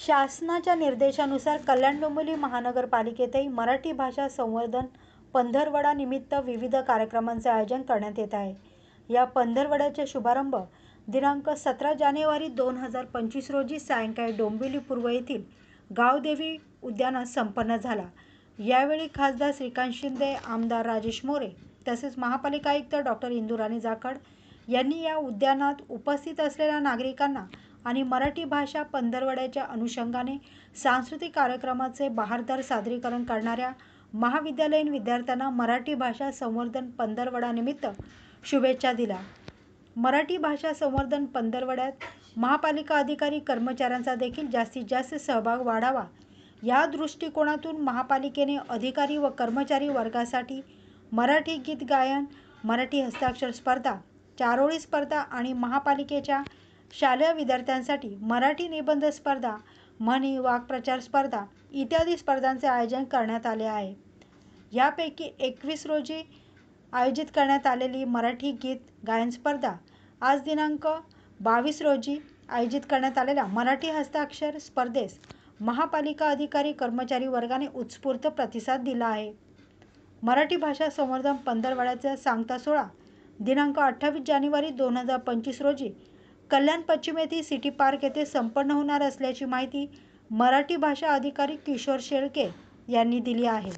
शासनाच्या निर्देशानुसार कल्याण डोंबिवली महानगरपालिकेतही मराठी भाषा संवर्धन पंधरवडानिमित्त विविध कार्यक्रमांचे आयोजन करण्यात येत आहे. या पंधरवड्याचे शुभारंभ दिनांक सतरा जानेवारी दोन हजार पंचवीस रोजी सायंकाळी डोंबिवली पूर्व येथील गावदेवी उद्यानात संपन्न झाला. यावेळी खासदार श्रीकांत शिंदे आमदार राजेश मोरे तसेच महापालिका आयुक्त डॉक्टर इंदुराणी जाखड यांनी या उद्यानात उपस्थित असलेल्या नागरिकांना आणि मराठी भाषा पंधरवड्याच्या अनुषंगाने सांस्कृतिक कार्यक्रमाचे बहारदार सादरीकरण करणाऱ्या महाविद्यालयीन विद्यार्थ्यांना मराठी भाषा संवर्धन पंधरवड्यानिमित्त शुभेच्छा दिल्या. मराठी भाषा संवर्धन पंधरवड्यात महापालिका अधिकारी कर्मचाऱ्यांचा देखील जास्तीत जास्त सहभाग वाढावा. या दृष्टिकोनातून महापालिकेने अधिकारी व कर्मचारी वर्गासाठी मराठी गीत गायन मराठी हस्ताक्षर स्पर्धा चारोळी स्पर्धा आणि महापालिकेच्या शालेय विद्यार्थ्यांसाठी मराठी निबंध स्पर्धा म्हणी वाक्प्रचार स्पर्धा इत्यादी स्पर्धांचे आयोजन करण्यात आले आहे. यापैकी एकवीस रोजी आयोजित करण्यात आलेली मराठी गीत गायन स्पर्धा आज दिनांक बावीस रोजी आयोजित करण्यात आलेल्या मराठी हस्ताक्षर स्पर्धेस महापालिका अधिकारी कर्मचारी वर्गाने उत्स्फूर्त प्रतिसाद दिला आहे. मराठी भाषा संवर्धन पंधरवड्याचा सांगता सोहळा दिनांक अठ्ठावीस जानेवारी दोन हजार पंचवीस रोजी कल्याण पश्चिम येथील सिटी पार्क येथे संपन्न होणार असल्याची माहिती मराठी भाषा अधिकारी किशोर शेळके यांनी दिली आहे.